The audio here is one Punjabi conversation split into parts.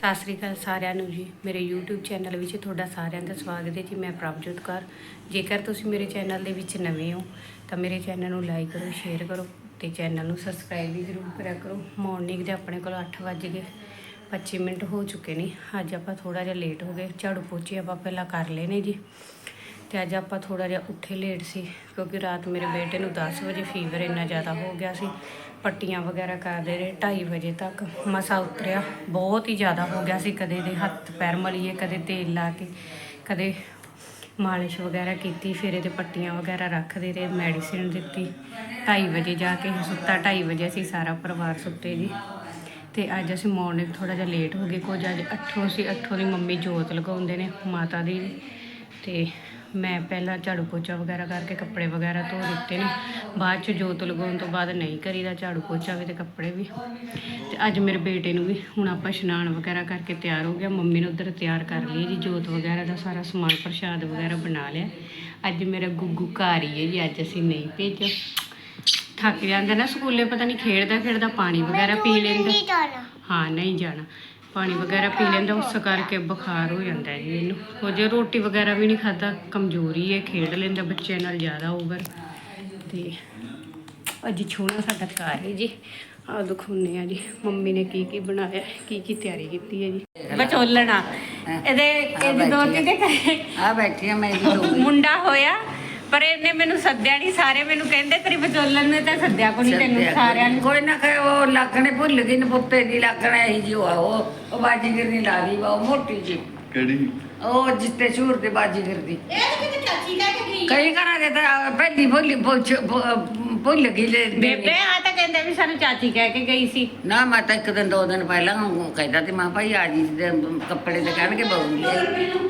ਸਤਿ ਸ੍ਰੀ ਅਕਾਲ ਸਾਰਿਆਂ ਨੂੰ ਜੀ। ਮੇਰੇ YouTube ਚੈਨਲ ਵਿੱਚ ਤੁਹਾਡਾ ਸਾਰਿਆਂ ਦਾ ਸਵਾਗਤ ਹੈ ਜੀ। ਮੈਂ ਪ੍ਰਭਜੋਤ ਕੌਰ। ਜੇਕਰ ਤੁਸੀਂ ਮੇਰੇ ਚੈਨਲ ਦੇ ਵਿੱਚ ਨਵੇਂ ਹੋ, ਤਾਂ ਮੇਰੇ ਚੈਨਲ ਨੂੰ ਲਾਈਕ ਕਰੋ ਸ਼ੇਅਰ ਕਰੋ ਤੇ ਚੈਨਲ ਨੂੰ ਸਬਸਕ੍ਰਾਈਬ ਵੀ ਜ਼ਰੂਰ ਕਰਿਆ ਕਰੋ। ਮਾਰਨਿੰਗ ਦੇ ਆਪਣੇ ਕੋਲ 8 ਵੱਜ ਗਏ 25 ਮਿੰਟ ਹੋ ਚੁੱਕੇ ਨੇ। ਅੱਜ ਆਪਾਂ ਥੋੜਾ ਜਿਹਾ ਲੇਟ ਹੋ ਗਏ। ਝਾੜੂ ਪੋਚੇ ਆਪਾਂ ਪਹਿਲਾਂ ਕਰ ਲਏ ਨੇ ਜੀ। ਤੇ ਅੱਜ ਆਪਾਂ ਥੋੜਾ ਜਿਹਾ ਉੱਠੇ ਲੇਟ ਸੀ, ਕਿਉਂਕਿ ਰਾਤ ਮੇਰੇ ਬੇਟੇ ਨੂੰ 10 ਵਜੇ ਫੀਵਰ ਇੰਨਾ ਜ਼ਿਆਦਾ ਹੋ ਗਿਆ ਸੀ। ਪੱਟੀਆਂ ਵਗੈਰਾ ਕਰਦੇ ਰਹੇ 2:30 ਵਜੇ ਤੱਕ। ਮਸਾ ਉਤਰਿਆ, ਬਹੁਤ ਹੀ ਜ਼ਿਆਦਾ ਹੋ ਗਿਆ ਸੀ ਕਦੇ ਦੇ ਹੱਥ ਪੈਰ ਮਲੀਏ, ਕਦੇ ਤੇਲ ਲਾ ਕੇ, ਕਦੇ ਮਾਲਿਸ਼ ਵਗੈਰਾ ਕੀਤੀ, ਫਿਰ ਇਹਦੇ ਪੱਟੀਆਂ ਵਗੈਰਾ ਰੱਖਦੇ ਰਹੇ ਮੈਡੀਸਿਨ ਦਿੱਤੀ। 2:30 ਵਜੇ ਜਾ ਕੇ ਸੁੱਤਾ 2:30 ਵਜੇ ਅਸੀਂ ਸਾਰਾ ਪਰਿਵਾਰ ਸੁੱਤੇ ਜੀ। ਤੇ ਅੱਜ ਅਸੀਂ ਮਾਰਨਿੰਗ ਥੋੜਾ ਜਿਹਾ ਲੇਟ ਹੋ ਗਏ, ਕੁਝ ਅੱਜ ਅੱਠੋਂ ਸੀ ਅੱਠੋਂ ਦੀ ਮੰਮੀ ਜੋਤ ਲਗਾਉਂਦੇ ਨੇ, ਮਾਤਾ ਦੀ। ਤੇ ਮੈਂ ਪਹਿਲਾਂ ਝਾੜੂ ਪੋਚਾ ਵਗੈਰਾ ਕਰਕੇ ਕੱਪੜੇ ਵਗੈਰਾ ਧੋ ਦਿੱਤੇ ਨੇ। ਬਾਅਦ ਚ ਜੋਤ ਲਗਾਉਣ ਤੋਂ ਬਾਅਦ ਨਹੀਂ ਕਰੀਦਾ ਝਾੜੂ ਪੋਚਾ ਵੀ ਤੇ ਕੱਪੜੇ ਵੀ। ਤੇ ਅੱਜ ਮੇਰੇ ਬੇਟੇ ਨੂੰ ਵੀ ਹੁਣ ਆਪਾਂ ਇਸ਼ਨਾਨ ਵਗੈਰਾ ਕਰਕੇ ਤਿਆਰ ਹੋ ਗਿਆ। ਮੰਮੀ ਨੇ ਉਧਰ ਤਿਆਰ ਕਰ ਲਈ ਜੀ ਜੋਤ ਵਗੈਰਾ ਦਾ ਸਾਰਾ ਸਮਾਨ ਪ੍ਰਸ਼ਾਦ ਵਗੈਰਾ ਬਣਾ ਲਿਆ। ਅੱਜ ਮੇਰਾ ਗੁੱਗੂ ਘਰ ਹੀ ਹੈ ਜੀ ਅੱਜ ਅਸੀਂ ਨਹੀਂ ਭੇਜਿਆ। ਥੱਕ ਜਾਂਦਾ ਨਾ ਸਕੂਲੇ ਪਤਾ ਨਹੀਂ ਖੇਡਦਾ ਖੇਡਦਾ ਪਾਣੀ ਵਗੈਰਾ ਪੀ ਲੈਂਦਾ। ਹਾਂ ਨਹੀਂ ਜਾਣਾ। ਪਾਣੀ ਵਗੈਰਾ ਪੀ ਲੈਂਦਾ ਉਸ ਕਰਕੇ ਬੁਖਾਰ ਹੋ ਜਾਂਦਾ ਹੈ ਜੀ ਇਹਨੂੰ। ਉਹ ਜੇ ਰੋਟੀ ਵਗੈਰਾ ਵੀ ਨਹੀਂ ਖਾਦਾ ਕਮਜ਼ੋਰੀ ਹੈ ਖੇਡ ਲੈਂਦਾ ਬੱਚਿਆਂ ਨਾਲ ਜ਼ਿਆਦਾ ਓਵਰ ਤੇ ਅੱਜ ਛੋਣਾ ਸਾਡਾ ਘਰ ਹੈ ਜੀ। ਆ ਦਿਖਾਉਂਦੇ ਆ ਜੀ ਮੰਮੀ ਨੇ ਕੀ ਕੀ ਬਣਾਇਆ ਕੀ ਕੀ ਤਿਆਰੀ ਕੀਤੀ ਹੈ ਜੀ। ਬਚੋਲਣਾ ਇਹਦੇ ਇਹਦੇ ਦੋ ਕਿਤੇ ਆ। ਬੈਠੀ ਆ ਮੈਂ ਵੀ ਦੋ ਮੁੰਡਾ ਹੋਇਆ ਪਰ ਇਹਨੇ ਮੈਨੂੰ ਸੱਦਿਆ ਨਹੀਂ ਸਾਰੇ ਮੈਨੂੰ ਕਹਿੰਦੇ ਤੇਰੀ ਬਚੋਲਣ ਨੇ ਤਾਂ ਸੱਦਿਆ ਕੋਈ ਤੈਨੂੰ ਸਾਰਿਆਂ ਨੂੰ। ਕੋਈ ਨਾ ਕਹੇ ਉਹ ਲੱਕਣੇ ਭੁੱਲ ਗਈ ਨੇ ਪੁੱਤੇ ਦੀ ਲੱਕਣਾ ਇਹੀ ਜੀ ਉਹ ਉਹ ਬਾਜੀਗਰ ਨਹੀਂ ਲਾ ਲਈ ਉਹ ਮੋਟੀ ਜੀ ਕਿਹੜੀ? ਉਹ ਜਿੱਤੇ ਸ਼ੂਰ ਦੇ ਬਾਜੀਗਰ ਦੀ ਕਈ ਘਰਾਂ ਦੇ ਤਾਂ ਪਹਿਲੀ ਭੁੱਲੀ ਪੁੱਛ ਭੁੱਲ ਗਈ ਲੈ ਬੇਬੇ ਆ ਤਾਂ ਕਹਿੰਦੇ ਵੀ ਸਾਨੂੰ ਚਾਚੀ ਕਹਿ ਕੇ ਗਈ ਸੀ। ਨਾ ਮੈਂ ਤਾਂ ਇੱਕ ਦਿਨ ਦੋ ਦਿਨ ਪਹਿਲਾਂ ਉਹ ਕਹਿੰਦਾ ਤੇ ਮਾਂ ਭਾਈ ਆ ਜੀ ਤੇ ਕੱਪੜੇ ਤੇ ਕਹਿਣਗੇ ਬਹੂਗੀ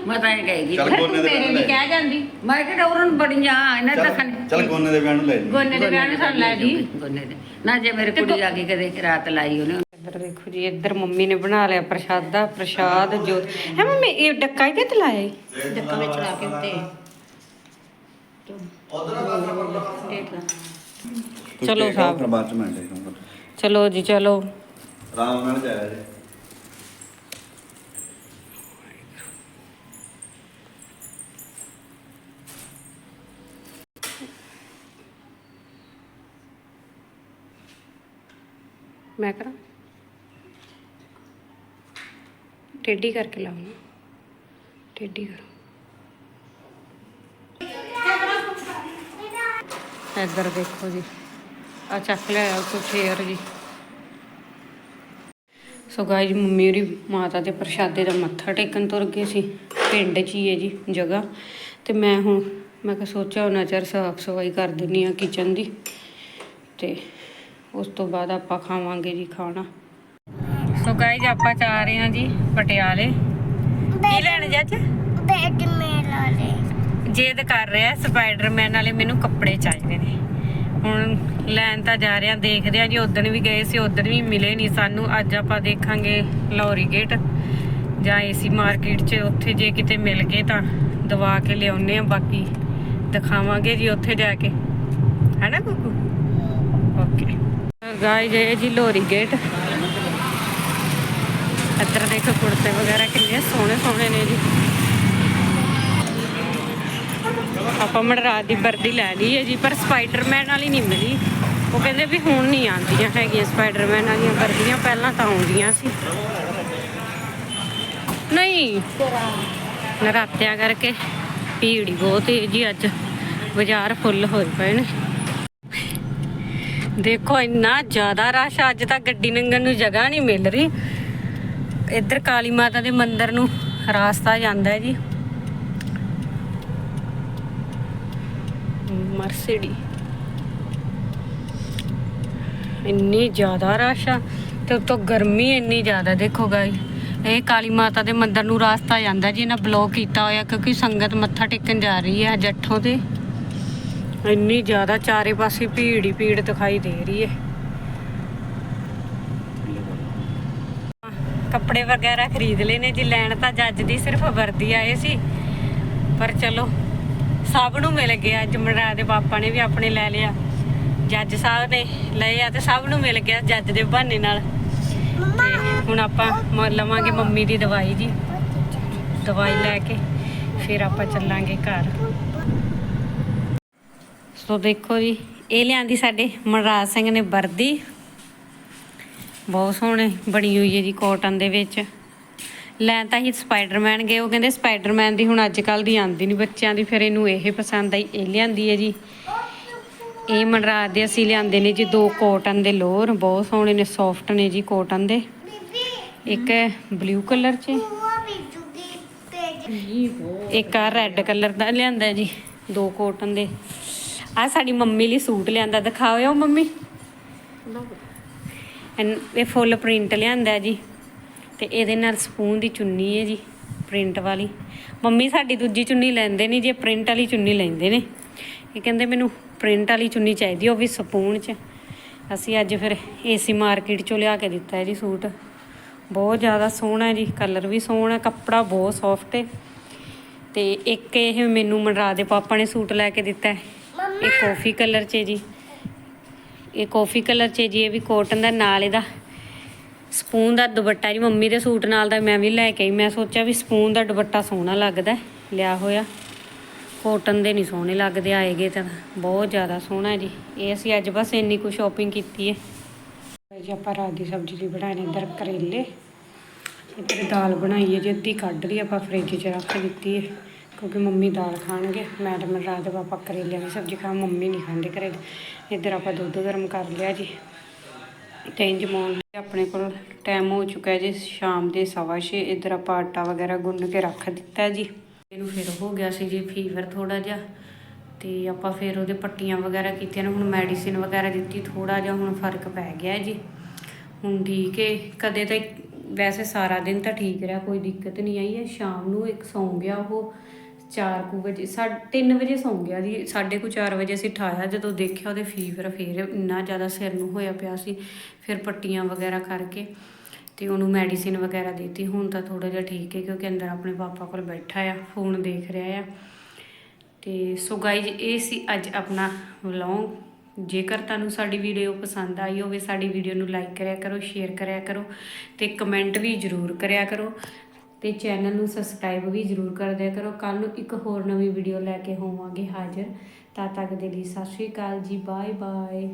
ਮੈਂ ਤਾਂ ਇਹ ਕਹੇਗੀ ਚੱਲ ਗੋਨੇ ਦੇ ਮੇਰੇ ਵੀ ਲੈ ਕਹਿ ਜਾਂਦੀ ਮੈਂ ਕਿਹਾ ਉਹਨਾਂ ਬੜੀਆਂ ਇਹਨਾਂ ਤਾਂ ਚੱਲ ਚੱਲ ਗੋਨੇ ਦੇ ਵਿਆਹ ਨੂੰ ਲੈ ਜੀ ਗੋਨੇ ਦੇ ਵਿਆਹ ਨੂੰ ਸਾਨੂੰ ਲੈ ਜੀ ਗੋਨੇ ਦੇ। ਨਾ ਜੇ ਮੇਰੀ ਕੁੜੀ ਆ ਗਈ ਕਦੇ ਰਾਤ ਲਾਈ ਉਹਨੇ। ਇੱਧਰ ਦੇਖੋ ਜੀ ਇੱਧਰ ਮੰਮੀ ਨੇ ਬਣਾ ਲਿਆ ਪ੍ਰਸ਼ਾਦਾ ਪ੍ਰਸ਼ਾਦ ਜੋ ਹੈ ਮੰਮੀ ਇਹ ਡੱਕਾ ਹੀ ਤੇ ਲਾਇਆ ਈ? ਡੱਕਾ ਵਿੱਚ ਲਾ ਕੇ ਉੱਤੇ। ਚਲੋ ਸਾਹਿਬ। ਫਿਰ ਬਾਅਦ ਚ ਮੈਂ ਚਲੋ ਜੀ ਚਲੋ। ਆਰਾਮ ਨਾਲ ਜਾਇਆ ਜੀ। ਮੈਂ ਕਰਾਂ? ਟੇਢੀ ਕਰਕੇ ਲਾਉਣਾ ਟੇਢੀ ਕਰੋ। ਇੱਧਰ ਦੇਖੋ ਜੀ। ਆ ਚੱਕ ਲਿਆ ਕੁਛ ਏਅਰ ਜੀ। ਸੋ ਗਾਇਜ ਮੰਮੀ ਹੋਰੀ ਮਾਤਾ ਦੇ ਪ੍ਰਸ਼ਾਦੇ ਦਾ ਮੱਥਾ ਟੇਕਣ ਤੁਰ ਗਏ ਸੀ। ਪਿੰਡ 'ਚ ਹੀ ਹੈ ਜੀ ਜਗ੍ਹਾ। ਤੇ ਮੈਂ ਹੁਣ ਮੈਂ ਕਿਹਾ ਸੋਚਿਆ ਉਹਨਾਂ ਚਿਰ ਸਾਫ਼ ਸਫ਼ਾਈ ਕਰ ਦਿੰਨੀ ਆ ਕਿਚਨ ਦੀ। ਤੇ ਉਸ ਤੋਂ ਬਾਅਦ ਆਪਾਂ ਖਾਵਾਂਗੇ ਜੀ ਖਾਣਾ। ਸੋ ਗਾਇਜ ਆਪਾਂ ਜਾ ਰਹੇ ਹਾਂ ਜੀ ਪਟਿਆਲੇ। ਕੀ ਲੈਣ ਜੱਜ ਬੈਡ ਮੇਲਾ ਲੈ ਜੇਦ ਕਰ ਰਿਹਾ ਸਪਾਈਡਰਮੈਨ ਵਾਲੇ ਮੈਨੂੰ ਕੱਪੜੇ ਚਾਹੀਦੇ ਨੇ। ਹੁਣ ਲੈਣ ਤਾਂ ਜਾ ਰਹੇ ਹਾਂ, ਦੇਖਦੇ ਹਾਂ ਜੀ ਉਦੋਂ ਵੀ ਗਏ ਸੀ ਉਦੋਂ ਵੀ ਮਿਲੇ ਨਹੀਂ ਸਾਨੂੰ। ਅੱਜ ਆਪਾਂ ਦੇਖਾਂਗੇ ਲੌਰੀ ਗੇਟ ਜਾਂ ਏਸੀ ਮਾਰਕੀਟ 'ਚ, ਉੱਥੇ ਜੇ ਕਿਤੇ ਮਿਲ ਗਏ ਤਾਂ ਦਵਾ ਕੇ ਲਿਆਉਨੇ ਆ ਬਾਕੀ ਦਿਖਾਵਾਂਗੇ ਜੀ ਉੱਥੇ ਜਾ ਕੇ। ਹੈਨਾ ਕੁਕੂ ਓਕੇ ਗਾਇਜ਼ ਇਹ ਜੀ ਲੋਰੀ ਗੇਟ ਇੱਧਰ ਦੇਖੋ ਕੁੜਤੇ ਵਗੈਰਾ ਕਿੰਨੇ ਸੋਹਣੇ ਸੋਹਣੇ ਨੇ ਜੀ। ਆਪਾਂ ਮੜਰਾਤ ਦੀ ਵਰਦੀ ਲੈ ਲਈ ਹੈ ਜੀ, ਪਰ ਸਪਾਈਡਰਮੈਨ ਵਾਲੀ ਨਹੀਂ ਮਿਲੀ। ਉਹ ਕਹਿੰਦੇ ਵੀ ਹੁਣ ਨਹੀਂ ਆਉਂਦੀਆਂ ਹੈਗੀਆਂ ਸਪਾਈਡਰਮੈਨ ਵਾਲੀਆਂ ਵਰਦੀਆਂ, ਪਹਿਲਾਂ ਤਾਂ ਆਉਂਦੀਆਂ ਸੀ। ਨਹੀਂ, ਨਰਾਤਿਆਂ ਕਰਕੇ ਭੀੜ ਹੀ ਬਹੁਤ ਹੈ ਜੀ ਅੱਜ। ਬਾਜ਼ਾਰ ਫੁੱਲ ਹੋਏ ਪਏ ਨੇ। ਦੇਖੋ, ਇੰਨਾ ਜ਼ਿਆਦਾ ਰਸ਼ ਅੱਜ ਤਾਂ ਗੱਡੀ ਲੰਘਣ ਨੂੰ ਜਗ੍ਹਾ ਨਹੀਂ ਮਿਲ ਰਹੀ। ਇੱਧਰ ਕਾਲੀ ਮਾਤਾ ਦੇ ਮੰਦਿਰ ਨੂੰ ਰਾਸਤਾ ਜਾਂਦਾ ਹੈ ਜੀ। ਮਰਸੀਡੀ। ਇੰਨੀ ਜ਼ਿਆਦਾ ਰਸ਼ ਆ ਤੇ ਉਤੋਂ ਗਰਮੀ ਇੰਨੀ ਜ਼ਿਆਦਾ, ਦੇਖੋ ਗਾਈ ਇਹ ਕਾਲੀ ਮਾਤਾ ਦੇ ਮੰਦਿਰ ਨੂੰ ਰਾਸਤਾ ਜਾਂਦਾ ਜੀ, ਇਹਨਾਂ ਬਲੌਕ ਕੀਤਾ ਹੋਇਆ ਕਿਉਂਕਿ ਸੰਗਤ ਮੱਥਾ ਟੇਕਣ ਜਾ ਰਹੀ ਹੈ ਜੱਠੋਂ ਤੇ। ਇੰਨੀ ਜ਼ਿਆਦਾ ਚਾਰੇ ਪਾਸੇ ਭੀੜ ਹੀ ਭੀੜ ਦਿਖਾਈ ਦੇ ਰਹੀ ਹੈ। ਕੱਪੜੇ ਵਗੈਰਾ ਖਰੀਦ ਲਏ ਨੇ ਜੀ, ਲੈਣ ਤਾਂ ਜੱਜ ਦੀ ਸਿਰਫ ਵਰਦੀ ਆਏ ਸੀ। ਪਰ ਚਲੋ ਸਭ ਨੂੰ ਮਿਲ ਗਿਆ ਜਮਰਾ ਦੇ ਪਾਪਾ ਨੇ ਵੀ ਆਪਣੇ ਲੈ ਲਿਆ। ਜੱਜ ਸਾਹਿਬ ਨੇ ਲਏ ਆ ਤੇ ਸਭ ਨੂੰ ਮਿਲ ਗਿਆ ਜੱਜ ਦੇ ਬਹਾਨੇ ਨਾਲ। ਹੁਣ ਆਪਾਂ ਲਵਾਂਗੇ ਮੰਮੀ ਦੀ ਦਵਾਈ ਜੀ। ਦਵਾਈ ਲੈ ਕੇ ਫਿਰ ਆਪਾਂ ਚੱਲਾਂਗੇ ਘਰ। ਸੋ ਦੇਖੋ ਜੀ, ਇਹ ਲਿਆਂਦੀ ਸਾਡੇ ਮਨਰਾਜ ਸਿੰਘ ਨੇ ਵਰਦੀ। ਬਹੁਤ ਸੋਹਣੇ ਬਣੀ ਹੋਈ ਹੈ ਜੀ ਕਾਟਨ ਦੇ ਵਿੱਚ। ਲੈਣ ਤਾਂ ਹੀ ਸਪਾਈਡਰਮੈਨ ਗਏ। ਉਹ ਕਹਿੰਦੇ ਸਪਾਈਡਰਮੈਨ ਦੀ ਹੁਣ ਅੱਜ ਕੱਲ ਦੀ ਆਂਦੀ ਨਹੀਂ ਬੱਚਿਆਂ ਦੀ ਫਿਰ ਇਹਨੂੰ ਇਹ ਪਸੰਦ ਆਈ ਇਹ ਲਿਆਂਦੀ ਹੈ ਜੀ। ਇਹ ਮਨਰਾਜ ਦੇ ਅਸੀਂ ਲਿਆਂਦੇ ਨੇ ਜੀ ਦੋ ਕਾਟਨ ਦੇ ਲੋਅਰ ਬਹੁਤ ਸੋਹਣੇ ਨੇ ਸੌਫਟ ਨੇ ਜੀ ਕਾਟਨ ਦੇ। ਇੱਕ ਬਲੂ ਕਲਰ 'ਚ। ਇੱਕ ਆ ਰੈੱਡ ਕਲਰ ਦਾ ਲਿਆਂਦਾ ਜੀ ਦੋ ਕਾਟਨ ਦੇ। ਆ ਸਾਡੀ ਮੰਮੀ ਲਈ ਸੂਟ ਲਿਆਂਦਾ ਦਿਖਾਓ ਮੰਮੀ। ਇਹ ਫੁੱਲ ਪ੍ਰਿੰਟ ਲਿਆਂਦਾ ਜੀ। ਤੇ ਇਹਦੇ ਨਾਲ ਸਪੂਨ ਦੀ ਚੁੰਨੀ ਹੈ ਜੀ ਪ੍ਰਿੰਟ ਵਾਲੀ। ਮੰਮੀ ਸਾਡੀ ਦੂਜੀ ਚੁੰਨੀ ਲੈਂਦੇ ਨਹੀਂ ਜੇ ਪ੍ਰਿੰਟ ਵਾਲੀ ਚੁੰਨੀ ਲੈਂਦੇ ਨੇ। ਇਹ ਕਹਿੰਦੇ ਮੈਨੂੰ ਪ੍ਰਿੰਟ ਵਾਲੀ ਚੁੰਨੀ ਚਾਹੀਦੀ ਉਹ ਵੀ ਸਪੂਨ 'ਚ। ਅਸੀਂ ਅੱਜ ਫਿਰ ਏਸੀ ਮਾਰਕੀਟ 'ਚੋਂ ਲਿਆ ਕੇ ਦਿੱਤਾ ਹੈ ਜੀ ਸੂਟ। ਬਹੁਤ ਜ਼ਿਆਦਾ ਸੋਹਣਾ ਹੈ ਜੀ ਕਲਰ ਵੀ ਸੋਹਣਾ ਕੱਪੜਾ ਬਹੁਤ ਸੌਫਟ ਹੈ। ਤੇ ਇੱਕ ਇਹ ਮੈਨੂੰ ਮਨਰਾ ਦੇ ਪਾਪਾ ਨੇ ਸੂਟ ਲੈ ਕੇ ਦਿੱਤਾ ਹੈ। ਇਹ ਕਾਫੀ ਕਲਰ 'ਚ ਹੈ ਜੀ। ਇਹ ਕਾਫੀ ਕਲਰ 'ਚ ਹੈ ਜੀ ਇਹ ਵੀ ਕੋਟਨ ਦਾ ਨਾਲ ਇਹਦਾ ਸਪੂਨ ਦਾ ਦੁਪੱਟਾ ਜੀ, ਮੰਮੀ ਦੇ ਸੂਟ ਨਾਲ ਦਾ ਮੈਂ ਵੀ ਲੈ ਕੇ ਆਈ। ਮੈਂ ਸੋਚਿਆ ਵੀ ਸਪੂਨ ਦਾ ਦੁਪੱਟਾ ਸੋਹਣਾ ਲੱਗਦਾ ਲਿਆ ਹੋਇਆ। ਕੋਟਨ ਦੇ ਨਹੀਂ ਸੋਹਣੇ ਲੱਗਦੇ, ਆਏਗੇ ਤਾਂ ਬਹੁਤ ਜ਼ਿਆਦਾ ਸੋਹਣਾ ਜੀ। ਇਹ ਅਸੀਂ ਅੱਜ ਬਸ ਇੰਨੀ ਕੁ ਸ਼ਾਪਿੰਗ ਕੀਤੀ ਹੈ। ਜੀ, ਆਪਾਂ ਰਾਤ ਦੀ ਸਬਜ਼ੀ ਲਈ ਬਣਾਏ ਨੇ ਇੱਧਰ ਕਰੇਲੇ। ਇੱਧਰ ਦਾਲ ਬਣਾਈ ਹੈ ਜੀ, ਅੱਧੀ ਕੱਢ ਲਈ, ਆਪਾਂ ਫ੍ਰਿਜ 'ਚ ਰੱਖ ਦਿੱਤੀ ਹੈ। ਕਿਉਂਕਿ ਮੰਮੀ ਦਾਲ ਖਾਣਗੇ ਮੈਂ ਤੇ ਮੇਰਾ ਰਾਤ ਦੇ ਪਾਪਾ ਕਰੇਲਿਆਂ ਦੀ ਸਬਜ਼ੀ ਖਾ ਮੰਮੀ ਨਹੀਂ ਖਾਂਦੇ ਕਰੇਲੇ। ਇੱਧਰ ਆਪਾਂ ਦੁੱਧ ਗਰਮ ਕਰ ਲਿਆ ਜੀ। ਤੇ ਇੰਜ ਮੌਨ ਆਪਣੇ ਕੋਲ ਟਾਈਮ ਹੋ ਚੁੱਕਾ ਜੀ, ਸ਼ਾਮ ਦੇ ਸਵਾ ਛੇ, ਇੱਧਰ ਆਪਾਂ ਆਟਾ ਵਗੈਰਾ ਗੁੰਨ ਕੇ ਰੱਖ ਦਿੱਤਾ ਜੀ। ਇਹਨੂੰ ਫਿਰ ਹੋ ਗਿਆ ਸੀ ਜੀ ਫੀਵਰ ਥੋੜਾ ਜਿਹਾ, ਤੇ ਆਪਾਂ ਫਿਰ ਉਹਦੇ ਪੱਟੀਆਂ ਵਗੈਰਾ ਕੀਤੀਆਂ ਨੇ, ਹੁਣ ਮੈਡੀਸਿਨ ਵਗੈਰਾ ਦਿੱਤੀ ਥੋੜਾ ਜਿਹਾ ਹੁਣ ਫ਼ਰਕ ਪੈ ਗਿਆ ਜੀ। ਹੁਣ ਠੀਕ ਹੈ ਕਦੇ ਤਾਂ ਵੈਸੇ ਸਾਰਾ ਦਿਨ ਤਾਂ ਠੀਕ ਰਿਹਾ, ਕੋਈ ਦਿੱਕਤ ਨਹੀਂ ਆਈ ਹੈ, ਸ਼ਾਮ ਨੂੰ ਇੱਕ ਸੌਂ ਗਿਆ ਉਹ। 4 ਕੁ ਵਜੇ 3 ਵਜੇ ਸੌਂ ਗਿਆ ਜੀ, ਸਾਢੇ ਕੁ 4 ਵਜੇ ਅਸੀਂ ਠਾਇਆ, ਜਦੋਂ ਦੇਖਿਆ ਉਹਦੇ ਫੀਵਰ ਫੇਰ ਇੰਨਾ ਜ਼ਿਆਦਾ ਸਿਰ ਨੂੰ ਹੋਇਆ ਪਿਆ ਸੀ, ਫਿਰ ਪੱਟੀਆਂ ਵਗੈਰਾ ਕਰਕੇ ਤੇ ਉਹਨੂੰ ਮੈਡੀਸਿਨ ਵਗੈਰਾ ਦਿੱਤੀ, ਹੁਣ ਤਾਂ ਥੋੜਾ ਜਿਹਾ ਠੀਕ ਹੈ, ਕਿਉਂਕਿ ਅੰਦਰ ਆਪਣੇ ਪਾਪਾ ਕੋਲ ਬੈਠਾ ਆ ਫੋਨ ਦੇਖ ਰਿਹਾ ਆ। ਤੇ ਸੋ ਗਾਈਜ਼ ਇਹ ਸੀ ਅੱਜ ਆਪਣਾ ਵਲੌਗ ਜੇਕਰ ਤੁਹਾਨੂੰ ਸਾਡੀ ਵੀਡੀਓ ਪਸੰਦ ਆਈ ਹੋਵੇ, ਸਾਡੀ ਵੀਡੀਓ ਨੂੰ ਲਾਈਕ ਕਰਿਆ ਕਰੋ ਸ਼ੇਅਰ ਕਰਿਆ ਕਰੋ ਤੇ ਕਮੈਂਟ ਵੀ ਜ਼ਰੂਰ ਕਰਿਆ ਕਰੋ। ਤੇ ਚੈਨਲ ਨੂੰ ਸਬਸਕ੍ਰਾਈਬ ਵੀ ਜ਼ਰੂਰ ਕਰ ਦਿਆ ਕਰੋ। ਕੱਲ ਨੂੰ ਇੱਕ ਹੋਰ ਨਵੀਂ ਵੀਡੀਓ ਲੈ ਕੇ ਹੋਵਾਂਗੇ ਹਾਜ਼ਰ। ਤਦ ਤੱਕ ਦੇ ਲਈ ਸਤਿ ਸ਼੍ਰੀ ਅਕਾਲ ਜੀ ਬਾਏ ਬਾਏ